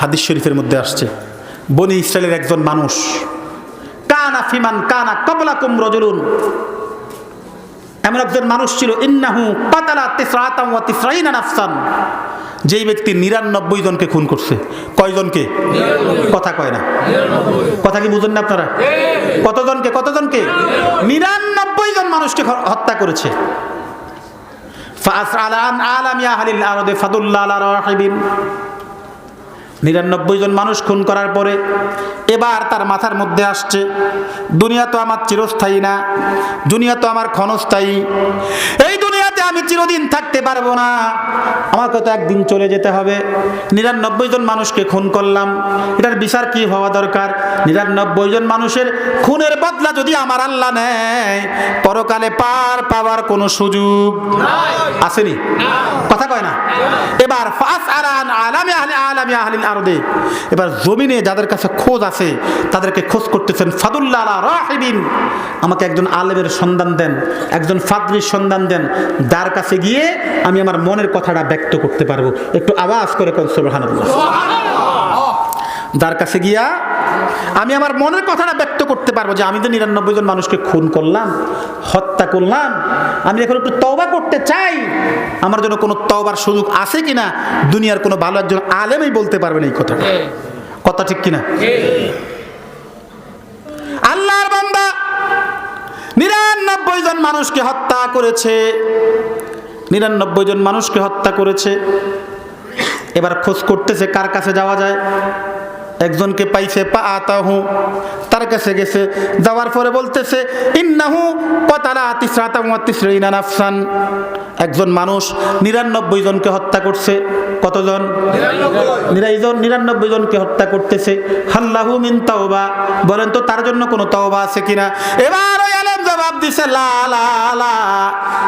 হাদিস শরীফের মধ্যে আসছে বনি ইসরায়েলের একজন মানুষ কানা ফিমান কানা কবলা কুম রজরুন এমন একজন মানুষ ছিল ইন্নাহু পাতালা তেসরাতাম ওয়া তিসরাইনা নাফসান। যেই ব্যক্তি নিরানব্বই জনকে খুন করছে। কয়জনকে? কথা কয় না। কথা কি বুঝেন না আপনারা? কতজনকে? কতজনকে? নিরানব্বই জন মানুষকে হত্যা করেছে। ফাস আলান আলামিয়া হালিল আরদে ফাদুল্লাহ আলা রাহিবিন। নিরানব্বই জন মানুষ খুন করার পরে এবার তার মাথার মধ্যে আসছে, দুনিয়া তো আমার চিরস্থায়ী না, দুনিয়া তো আমার ক্ষণস্থায়ী। এই দুনিয়াতে আমি চিরদিন থাকতে পারব না। আমাকে তো একদিন চলে যেতে হবে। নিরানব্বই জন মানুষকে খুন করলাম। এটার বিচার কি হওয়া দরকার? নিরানব্বই জন মানুষের খুনের বদলা যদি আমার আল্লাহ নেয়, পরকালে পার পাওয়ার কোনো সুযোগ আসেনি। কথা কয় না? এবার ফাস আরান আলামে আহলে আলামে আহলিল আরদে। এবার জমিনে যাদের কাছে খোঁজ আছে, তাদেরকে খোঁজ করতেছেন ফাদুল্লাহ রাহিবিন। আমাকে একজন আলেমের সন্ধান দেন, একজন ফাদরির সন্ধান দেন। যার কাছে গিয়ে আমি আমার মনের কথাটা ব্যক্ত করতে পারব। একটু আওয়াজ করে কোন সুবহানাল্লাহ। যার কাছে গিয়া আমি আমার মনের কথাটা ব্যক্ত করতে পারব যে আমি তো নিরানব্বই জন মানুষকে খুন করলাম হত্যা করলাম আমি এখন একটু তওবা করতে চাই। আমার জন্য কোনো তওবার সুযোগ আছে কিনা? দুনিয়ার কোনো ভালো একজন আলেমই বলতে পারবেন এই কথাটা। কথা ঠিক কিনা? আল্লাহর বান্দা নিরানব্বই জন মানুষকে হত্যা করেছে। নিরানব্বই জন মানুষকে হত্যা করেছে। এবার খোঁজ করতেছে কার কাছে যাওয়া যায়। একজনকে পাইছে, পা আতাহু, তার কাছে গেছে। যাওয়ার পরে বলতেছে, ইন্নাহু কতালা তিসরাতা তিসরা নাফসান। একজন মানুষ নিরানব্বই জনকে হত্যা করছে। কতজন? নিরাইজন নিরানব্বই জনকে হত্যা করতেছে। হাল্লাহু মিন তাওবা। বলেন তো, তার জন্য কোনো তওবা আছে কিনা? এবার ওই আলেম জবাব দিছে, লা লা লা।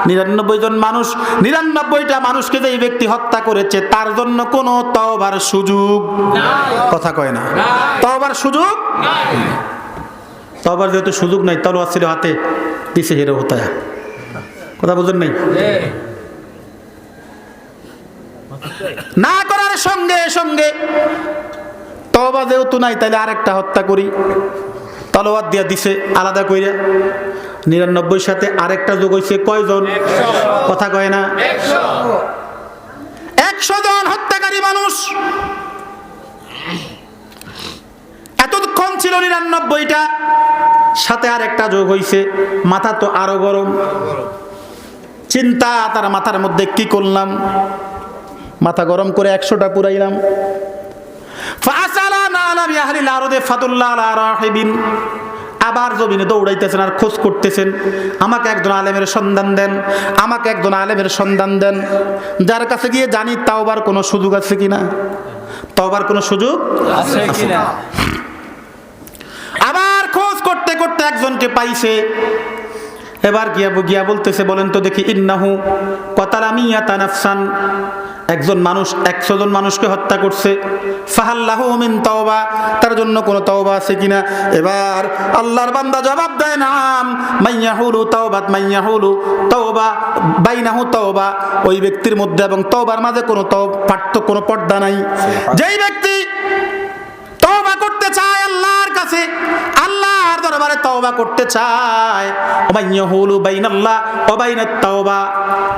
নিরানব্বই জন মানুষ, নিরানব্বইটা মানুষকে যে এই ব্যক্তি হত্যা করেছে, তার জন্য কোনো তওবার সুযোগ। কথা কয় না। তওবার সুযোগ? তওবার যেহেতু সুযোগ নাই, তলোয়ার ছিল হাতে, দিছে হেরে হতায় কথা বুঝেন নাই? না করার সঙ্গে সঙ্গে তবা যেহেতু নাই তাহলে আরেকটা হত্যা করি। তলোয়ার দিয়া দিছে আলাদা কইরা। নিরানব্বই সাথে আরেকটা যোগ হয়েছে কয়জন? কথা কয় না? একশো জন হত্যাকারী মানুষ। এতক্ষণ ছিল নিরানব্বইটা, সাথে আর একটা যোগ হয়েছে মাথা তো আরও গরম। চিন্তা তার মাথার মধ্যে কি করলাম? মাথা গরম করে একশোটা পুরাইলাম। আবার জমিনে দৌড়াইতেছেন আর খোঁজ করতেছেন। আমাকে একজন আলেমের সন্ধান দেন আমাকে একজন আলেমের সন্ধান দেন। যার কাছে গিয়ে জানি তাওবার কোনো সুযোগ আছে কিনা। তাওবার কোনো সুযোগ আছে কিনা? আবার খোঁজ করতে করতে একজনকে পাইছে। এবার গিয়া গিয়া বলতেছে বলেন তো দেখি ইন্নাহু কতালামিয়া তানাফসান একজন মানুষ একশো জন মানুষকে হত্যা করছে। ফাহাল্লাহু মিন তওবা তার জন্য কোনো তওবা আছে কিনা? এবার আল্লাহর বান্দা জবাব দেয় নাম মাইয়াহুলু তাওবাত মাইয়াহুলু তওবা বাইনাহু তওবা। ওই ব্যক্তির মধ্যে এবং তওবার মাঝে কোনো তও পার্থক্য কোনো পর্দা নাই। যেই ব্যক্তি তওবা করতে চায় আল্লাহর কাছে আল্লাহর দরবারে তওবা করতে চায়। ওমাইয়াহুলু বাইনাল্লাহ ওয়া বাইনাত তাওবা।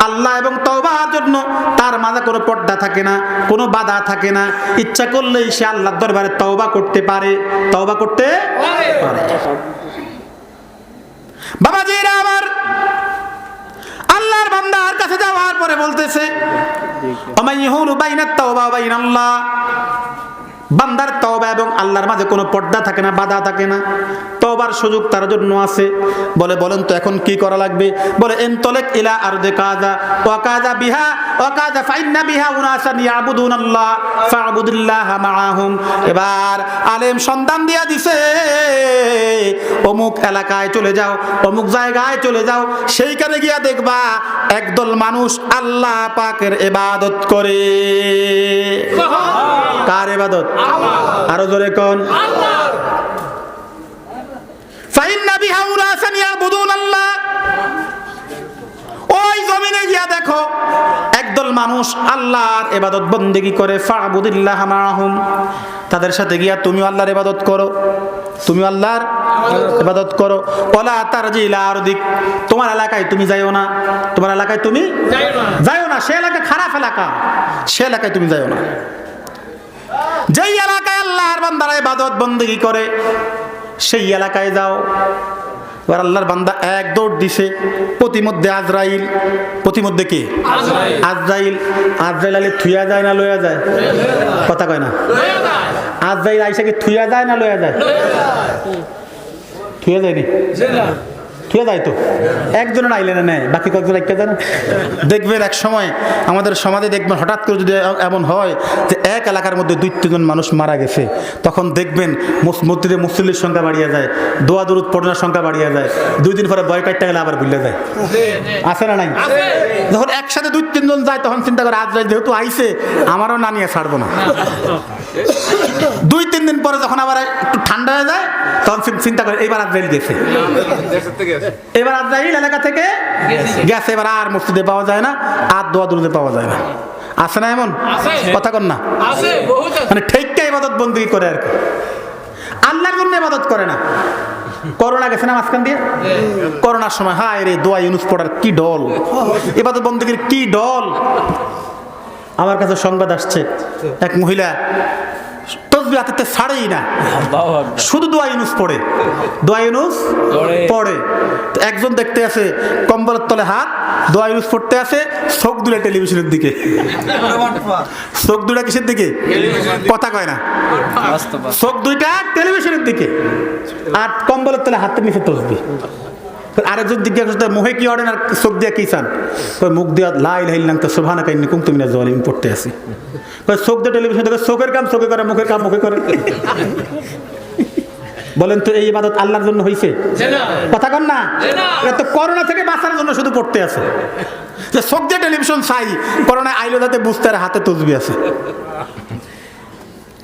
আল্লাহ এবং তওবার জন্য তার মাঝে কোনো পর্দা থাকে না, কোনো বাধা থাকে না। ইচ্ছা করলেই সে আল্লাহর দরবারে তওবা করতে পারে। তওবা করতে পারে। বাবাজিরা আমার আল্লাহর বান্দার কাছে যাওয়ার পরে বলতেছে ওমাইয়াহুলু বাইনাত তাওবা বাইনাল্লাহ বান্দার তওবা এবং আল্লাহর মাঝে কোনো পর্দা থাকে না বাধা থাকে না। তওবার সুযোগ তার জন্য আছে। বলে বলেন তো এখন কি করা লাগবে? বলে এনতলেক ইলা আরদে কাজা ওয়া কাজা বিহা ওয়া কাজা ফাইন্না বিহা উনাসান ইয়াবুদুনাল্লাহ ফাবুদুল্লাহ মাআহুম। এবার আলেম সন্ধান দিয়া দিছে অমুক এলাকায় চলে যাও অমুক জায়গায় চলে যাও সেইখানে গিয়া দেখবা একদল মানুষ আল্লাহ পাকের ইবাদত করে। কার ইবাদত? আরও জোরে কোন? ফাইন্না বিহা উনাসান ইয়াবুদুনাল্লাহ ওই জমিনে গিয়া দেখো একদল মানুষ আল্লাহর এবাদত বন্দেগি করে ফাবুদিল্লাহ মাহুম। তাদের সাথে গিয়া তুমি আল্লাহর এবাদত করো তুমি আল্লাহর এবাদত করো। ওলা তার যে আর দিক তোমার এলাকায় তুমি যাইও না। তোমার এলাকায় তুমি যাইও না। সে এলাকা খারাপ এলাকা। সে এলাকায় তুমি যাইও না। যেই এলাকায় আল্লাহর বান্দারা ইবাদত বন্দেগি করে সেই এলাকায় যাও। এবার আল্লাহর বান্দা এক দৌড় দিছে প্রতিমধ্যে আজরাইল। প্রতিমধ্যে কে? আজরাইল। আজরাইল। আলে থুয়া যায় না লয়া যায়? কথা কয় না? আজরাইল আইসা কি থুয়া যায় না লয়া যায়? থুয়া যায়নি? থুয়ে যায় তো? একজনের আইলে না নেয়, বাকি কয়েকজন একটা জানে দেখবেন এক সময় আমাদের সমাজে দেখবেন হঠাৎ করে যদি এমন হয় যে এক এলাকার মধ্যে দুই, তিনজন মানুষ মারা গেছে, তখন দেখবেন মস- মসজিদে মুসল্লির সংখ্যা বাড়িয়ে যায়, দোয়া দুরুদ পড়ানোর সংখ্যা বাড়িয়ে যায়, দুই দিন পরে বয় কাটতে গেলে আবার ভুলে যায়। আছে না নাই? যখন একসাথে দুই, তিনজন যায়, তখন চিন্তা করে, আজ যেহেতু আইছে, আমারও না নিয়ে ছাড়বো না। দুই, তিন দিন পরে যখন আবার চিন্তা করে এবার আজরাইল গেছে। এবার আজরাইল এলাকা থেকে গেছে। এবার আর মসজিদে পাওয়া যায় না আর দোয়া দুরুদে পাওয়া যায় না। আছে না এমন? কথা কন না। মানে ঠিককে ইবাদত বন্দি করে আর কি। আল্লাহর জন্য ইবাদত করে না। করোনা গেছে না মাঝখান দিয়ে? করোনার সময় হায় রে দোয়া ইউনুস পড়ার কি ডল ইবাদত বন্দীগীর কি ডল আমার কাছে সংবাদ আসছে এক মহিলা তসবি হাতে ছাড়েই না। শুধু দোয়া ইউনুস পড়ে। দোয়া ইউনুস পড়ে। পড়ে। একজন দেখতে আছে কম্বলের তলে হাত দোয়া ইউনুস পড়তে আছে চোখ দুলে টেলিভিশনের দিকে। চোখ দুটা কিসের দিকে? কথা কয় না। চোখ দুইটা টেলিভিশনের দিকে। আর কম্বলের তলে হাতের নিচে তসবি। আরেকজন জিজ্ঞাসা করতে মুখে কি অর্ডেন আর চোখ দিয়ে কি চান? মুখ দিয়ে লাই লাইল নাম তো শোভানা কাইনি কুম তুমি না জলিম পড়তে আসি কই চোখ দিয়ে টেলিভিশন দেখে চোখের কাম, চোখে করে, মুখের কাম, মুখে করে। বলেন তো, এই ইবাদত আল্লাহর জন্য হয়েছে কথা কন না। না। এটা তো করোনা থেকে বাঁচার জন্য শুধু পড়তে আছে। যে চোখ দিয়ে টেলিভিশন চাই করোনা আইলো যাতে বুঝতে হাতে তসবি আছে।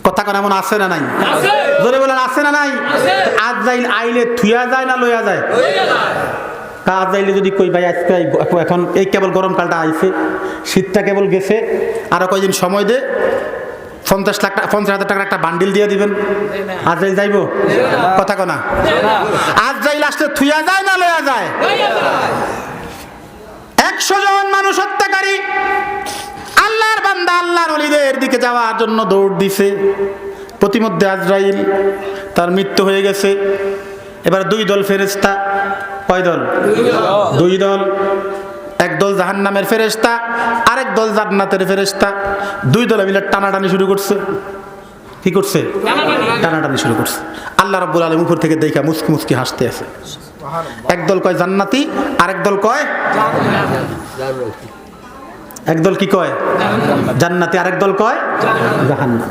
কথা কন এমন আছে না নাই। জোরে বলেন আছে না নাই? আজ যাইল আইলে থুয়া যায় না লইয়া যায়? কাজ যাইলে যদি কই ভাই আজকে এখন এই কেবল গরমকালটা আইছে শীতটা কেবল গেছে আরও কয়দিন সময় দে পঞ্চাশ লাখ টাকা পঞ্চাশ হাজার টাকার একটা বান্ডিল দিয়ে দিবেন। আজ যাইল যাইব? কথা কনা আজ যাইল আসলে থুয়া যায় না লয়া যায়। একশো জন মানুষ হত্যাকারী বান্দা আল্লাহর অলিদের দিকে যাওয়ার জন্য দৌড় দিছে। প্রতিমধ্যে আজরাইল, তার মৃত্যু হয়ে গেছে। এবার দুই দল ফেরেস্তা কয় দল? দুই দল। এক দল জাহান নামের ফেরেস্তা আরেক দল জান্নাতের ফেরেস্তা দুই দলে মিলে টানাটানি শুরু করছে। কি করছে? টানাটানি শুরু করছে। আল্লাহ রাব্বুল আলম উপর থেকে দেখা মুসকি মুসকি হাসতে আছে। একদল কয় জান্নাতি, আরেক দল কয় একদল কি কয়? জান্নাতি আরেক দল কয়? জাহান্নাম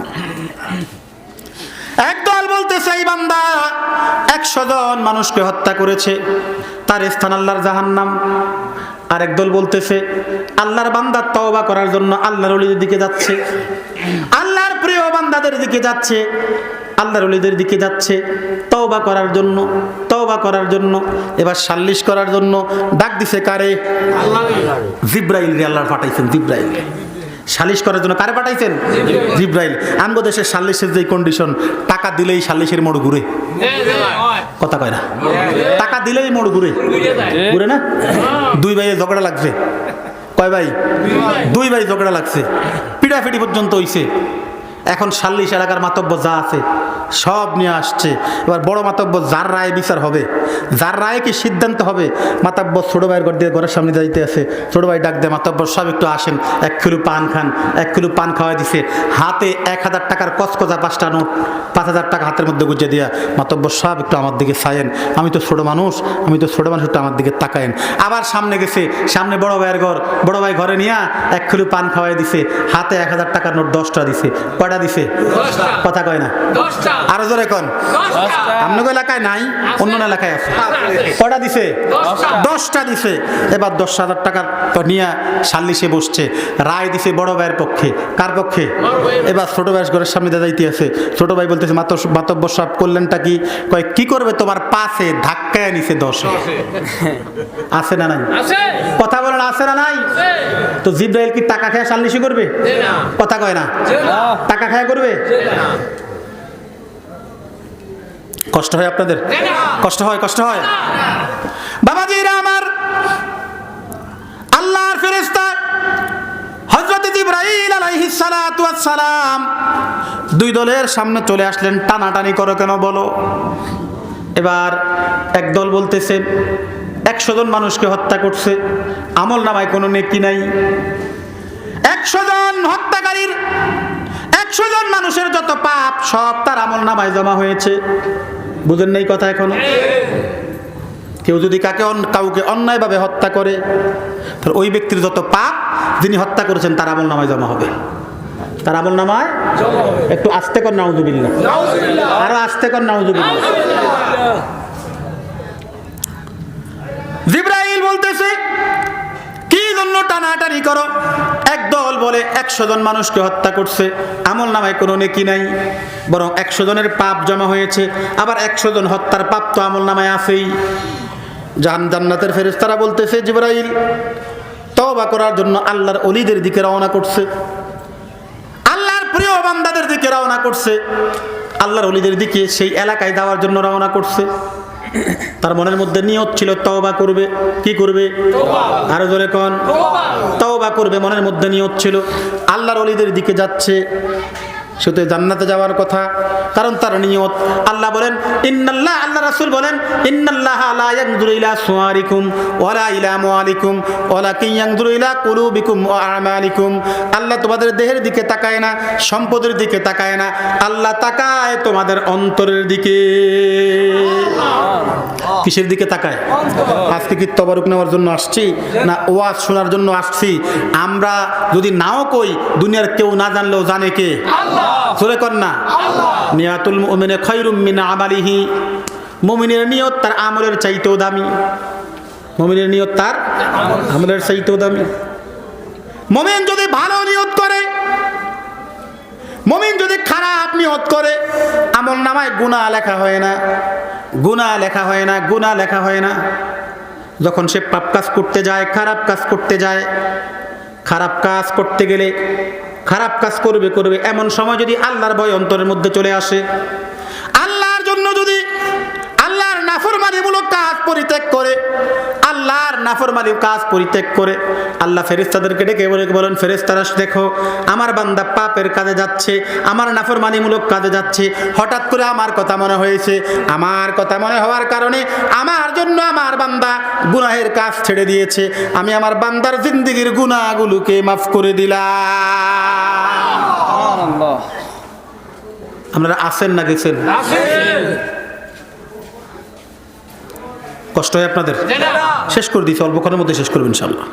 একদল বলতেছে, এই বান্দা, একশো জন মানুষকে হত্যা করেছে, তার স্থান আল্লাহর জাহান্নাম। আরেক দল বলতেছে, আল্লাহর বান্দার তওবা করার জন্য আল্লাহর অলিদের দিকে যাচ্ছে। আল্লাহর প্রিয় বান্দাদের দিকে যাচ্ছে। আল্লাহর অলিদের দিকে যাচ্ছে। তওবা করার জন্য, তওবা করার জন্য, এবার সাল্লিশ করার জন্য ডাক দিছে কারে? জিব্রাইল রে আল্লাহ পাঠাইছেন, জিব্রাইল। সালিশ করার জন্য কারে পাঠাইছেন? জিব্রাইল। আমগো দেশের সালিশের যে কন্ডিশন টাকা দিলেই সালিশের মোড় ঘুরে। কথা কয় না? টাকা দিলেই মোড় ঘুরে। ঘুরে না? দুই ভাইয়ে ঝগড়া লাগছে। কয় ভাই? দুই ভাই ঝগড়া লাগছে। পিড়াপিড়ি পর্যন্ত হইছে। এখন সাল্লিশ এলাকার মাতব্য যা আছে। সব নিয়ে আসছে। এবার বড় মাতব্য যার রায় বিচার হবে? যার রায়ে কি সিদ্ধান্ত হবে? মাতাব্য ছোট ভাইয়ের ঘর দিয়ে ঘরের সামনে যাইতে আছে। ছোট ভাই ডাক দেয় মাতাব্য সব একটু আসেন। এক কিলো পান খান এক কিলো পান খাওয়াই দিছে। হাতে এক হাজার টাকার কচকচা পাঁচটা নোট পাঁচ হাজার টাকা হাতের মধ্যে গুজে দিয়া মাতব্য সব একটু আমার দিকে চায়েন। আমি তো ছোট মানুষ আমি তো ছোট মানুষ একটু আমার দিকে তাকায়েন। আবার সামনে গেছে সামনে বড় ভাইয়ের ঘর। বড় ভাই ঘরে নিয়ে এক কিলো পান খাওয়াই দিছে। হাতে এক হাজার টাকার নোট দশটা দিছে। কয়টা দিছে? কথা কয় না। দশটা। আরও জোরে কন। দশটা। আপনাদের এলাকায় নাই? অন্য এলাকায় আছে। কটা দিছে? দশটা। দিছে। এবার দশ হাজার টাকা তো নিয়ে সাল্লিশে বসছে। রায় দিছে বড় ভাইয়ের পক্ষে। কার পক্ষে? এবার ছোট ভাইয়ের ঘরের সামনে দাঁড়াইতে আছে। ছোট ভাই বলতেছে মাত মাতব্য সাপ করলেনটা কি? কয় কি করবে তোমার পাশে? ধাক্কায় নিছে দশে। আছে না নাই? কথা বলেন আছে না নাই? তো জিব্রাইল কি টাকা খেয়ে সাল্লিশি করবে? কথা কয় না? টাকা খায় করবে? কষ্ট হয় আপনাদের? কষ্ট হয় কষ্ট হয়। বাবাজিরা আমার আল্লাহর ফেরেশতা হযরত ইব্রাহিম সালাম দুই দলের সামনে চলে আসলেন, টানাটানি করো কেন বলো? এবার এক দল বলতেছে, একশো জন মানুষকে হত্যা করছে, আমল নামায় কোনো নেকি নাই। একশো জন হত্যাকারীর, একশো জন মানুষের যত পাপ সব তার আমল নামায় জমা হয়েছে। বুঝেন নাই কথা এখনও? কেউ যদি কাকে কাউকে অন্যায়ভাবে হত্যা করে তাহলে ওই ব্যক্তির যত পাপ যিনি হত্যা করেছেন তার আমল নামায় জমা হবে। তার আমল নামায় একটু আস্তে কর নাউজুবিল্লাহ। আরও আস্তে কর নাউজুবিল্লাহ। জিব্রাইল বলতেছে কি জন্য টানাটানি করো? বলে একশো জন মানুষকে হত্যা করছে। আমল নামায় কোনো নেকি নাই। বরং একশো জনের পাপ জমা হয়েছে। আবার একশো জন হত্যার পাপ তো আমল নামায় আছেই। জান জান্নাতের ফেরেশতারা বলতেছে, জিব্রাইল, তওবা করার জন্য আল্লাহর অলিদের দিকে রওনা করছে। আল্লাহর প্রিয় বান্দাদের দিকে রওনা করছে। আল্লাহর অলিদের দিকে সেই এলাকায় যাওয়ার জন্য রওনা করছে। তার মনের মধ্যে নিয়ত ছিল তওবা করবে। কি করবে? আরও জোরে কন। তওবা। করবে মনের মধ্যে নিয়ত ছিল। আল্লাহর অলিদের দিকে যাচ্ছে। শুধু জান্নাতে যাওয়ার কথা, কারণ তার নিয়ত। আল্লাহ বলেন, ইন্নাল্লাহ, আল্লাহ রাসূল বলেন, ইন্নাল্লাহ লা ইয়ানজুরু ইলা সুওয়ারিকুম ওয়ালা ইলা আমওয়ালিকুম ওয়ালাকিন ইয়ানজুরু ইলা কুলুবিকুম ওয়া আমালিকুম। আল্লাহ তোমাদের দেহের দিকে তাকায় না, সম্পদের দিকে তাকায় না, আল্লাহ তাকায় তোমাদের অন্তরের দিকে। কিসের দিকে তাকায়? আজকে কি তবারুক নেওয়ার জন্য আসছি না ওয়াজ শোনার জন্য আসছি। আমরা যদি নাও কই দুনিয়ার কেউ না জানলেও জানে কে? কর না। নিয়াতুল মুমিনে খৈরুম মিন আমালিহি। মুমিনের নিয়ত তার আমলের চাইতেও দামি। মুমিনের নিয়ত তার আমলের চাইতেও দামি। মুমিন যদি ভালো নিয়ত করে মুমিন যদি খারাপ নিয়ত করে আমল নামায় গুনাহ লেখা হয় না। গুনাহ লেখা হয় না গুনাহ লেখা হয় না। যখন সে পাপ কাজ করতে যায়, খারাপ কাজ করতে যায়, খারাপ কাজ করতে গেলে, খারাপ কাজ করবে করবে, এমন সময় যদি আল্লাহর ভয় অন্তরের মধ্যে চলে আসে আল্লাহর জন্য যদি আল্লাহর নাফরমানিমূলক কাজ পরিত্যাগ করে। আল্লাহর নাফরমানি কাজ পরিত্যাগ করে। আল্লাহ ফেরেস্তাদেরকে ডেকে বলে বলেন ফেরেস্তারা দেখো আমার বান্দা পাপের কাজে যাচ্ছে আমার নাফরমানিমূলক কাজে যাচ্ছে। হঠাৎ করে আমার কথা মনে হয়েছে। আমার কথা মনে হওয়ার কারণে আমার জন্য আমার বান্দা গুনাহের কাজ ছেড়ে দিয়েছে। আমি আমার বান্দার জিন্দিগির গুনাহগুলোকে মাফ করে দিলাম। আপনারা আসেন না গেছেন? কষ্ট হয় আপনাদের? শেষ করে দিচ্ছি অল্পক্ষণের মধ্যে শেষ করবেন ইনশাল্লাহ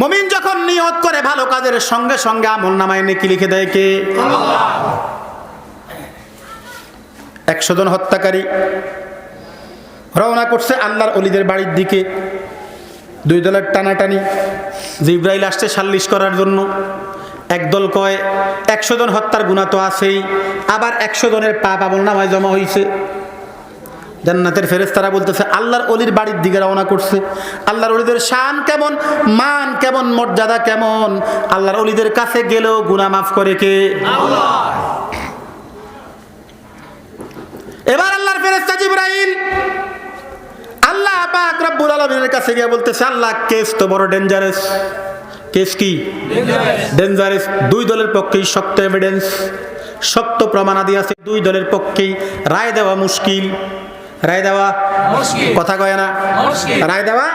মমিন যখন নিয়ত করে ভালো কাজের সঙ্গে সঙ্গে আমল নামায় নেকি লিখে দেয় কে? একশো জন হত্যাকারী রওনা করছে আল্লাহর অলিদের বাড়ির দিকে। দুই দলের টানাটানি। জিব্রাইল আসছে সাল্লিশ করার জন্য। একদল কয়, একশো জন হত্যার গুণা তো আছেই, আবার একশো জনের পাপ আমল নামায় জমা হয়েছে জান্নাতের ফেরেস্তারা বলতেছে, আল্লাহর অলির বাড়ির দিকে রওনা করছে। আল্লাহর অলিদের শান কেমন, মান কেমন, মর্যাদা কেমন? আল্লাহর অলিদের কাছে গেলেও গুনাহ মাফ করে কে? এবার আল্লাহর ফেরেস্তা জিব্রাইল আল্লাহ পাক রব্বুল আলামিনের কাছে গিয়ে বলতেছে, আল্লাহ, কেস তো বড় ডেঞ্জারাস কেস কি? ডেঞ্জারাস দুই দলের পক্ষেই শক্ত এভিডেন্স শক্ত প্রমাণাদি আছে দুই দলের পক্ষেই রায় দেওয়া মুশকিল। রায় দেওয়া কথা কয় না? রায় দেওয়া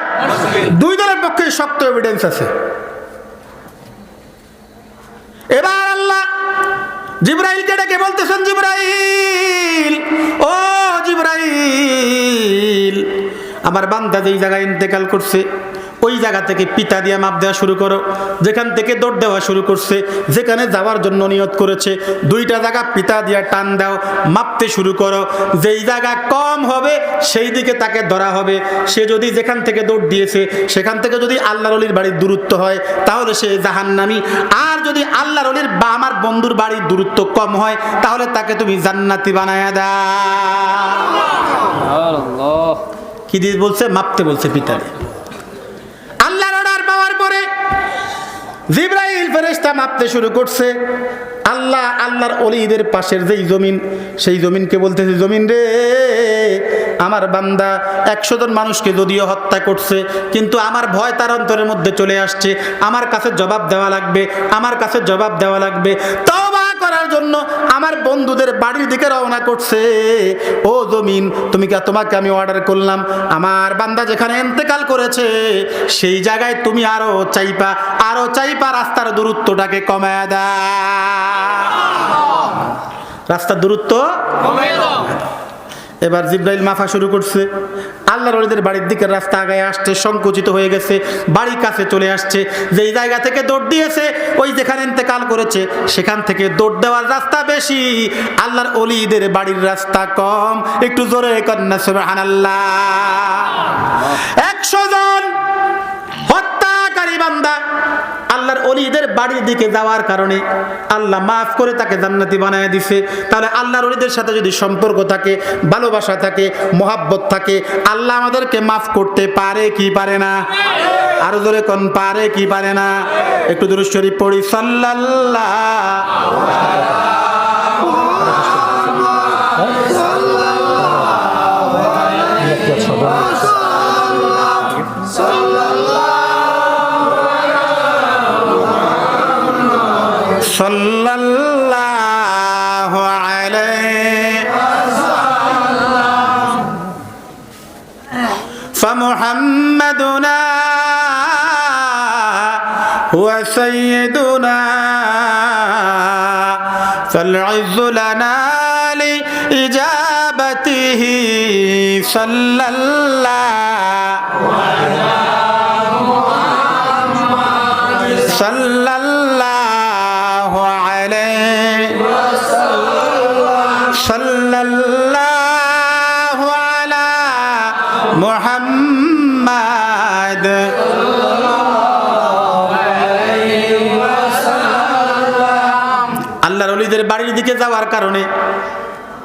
দুই দলের পক্ষেই শক্ত এভিডেন্স আছে। এবার আল্লাহ জিব্রাইলকে ডেকে বলতেছেন জিব্রাইল ও জিব্রাইল আমার বান্দা যেই জায়গায় ইন্তেকাল করছে ওই জায়গা থেকে পিতা দিয়ে মাপ দেওয়া শুরু করো। যেখান থেকে দৌড় দেওয়া শুরু করছে যেখানে যাওয়ার জন্য নিয়ত করেছে দুইটা জায়গা পিতা দিয়ে টান দাও মাপতে শুরু করো। যেই জায়গা কম হবে সেই দিকে তাকে ধরা হবে। সে যদি যেখান থেকে দৌড় দিয়েছে সেখান থেকে যদি আল্লাহর অলির বাড়ির দূরত্ব হয় তাহলে সে জাহান্নামি। আর যদি আল্লাহর অলির বা আমার বন্ধুর বাড়ির দূরত্ব কম হয় তাহলে তাকে তুমি জান্নাতি বানায় দাও। আল্লাহ। কি দিয়ে বলছে? মাপতে বলছে পিতারে আল্লাহর অর্ডার পাওয়ার পরে জিব্রাইল ফেরেশতা মাপতে শুরু করছে। আল্লাহ, আল্লাহর অলিদের পাশের যেই জমিন, সেই জমিনকে বলতেছে, জমিন রে, আমার বান্দা, একশো জন মানুষকে যদিও হত্যা করছে, কিন্তু আমার ভয় তার অন্তরের মধ্যে চলে আসছে। আমার কাছে জবাব দেওয়া লাগবে, আমার কাছে জবাব দেওয়া লাগবে। তওবা করার জন্য আমার বন্ধুদের বাড়ির দিকে রওনা করছে। ও জমিন, তুমি কে? তোমাকে আমি অর্ডার করলাম। আমার বান্দা যেখানে এন্তেকাল করেছে, সেই জায়গায় তুমি আরও চাইপা আরও চাইপা রাস্তার দূরত্বটাকে কমায় দা রাস্তার দূরত্ব এবার জিব্রাইল মাফা শুরু করছে। আল্লাহর ওলিদের বাড়ির দিকের রাস্তা আগায় আসছে, সংকুচিত হয়ে গেছে, বাড়ির কাছে চলে আসছে। যেই জায়গা থেকে দৌড় দিয়েছে, ওই যেখানে ইন্তেকাল করেছে, সেখান থেকে দৌড় দেওয়ার রাস্তা বেশি। আল্লাহর অলিদের বাড়ির রাস্তা কম। একটু জোরে কন্যা, সুবহানাল্লাহ। একশো জন হত্যাকারী বান্দা আল্লাহর অলিদের বাড়ির দিকে যাওয়ার কারণে আল্লাহ মাফ করে তাকে জান্নাতি বানায় দিছে। তাহলে আল্লাহর অলিদের সাথে যদি সম্পর্ক থাকে, ভালোবাসা থাকে, মহাব্বত থাকে, আল্লাহ আমাদেরকে মাফ করতে পারে কি পারে না? আরও ধরে কোন পারে কি পারে না? একটু দূর শরীফ পড়ি, সাল্লাল্লাহ سيدنا فالعز لنا لإجابته صلى الله صلى যাওয়ার কারণে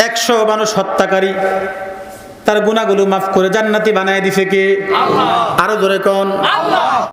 একশো মানুষ হত্যাকারী। তার গুণাগুলো মাফ করে জান্নাতি বানায় দিছে কে? আরও ধরে কোন।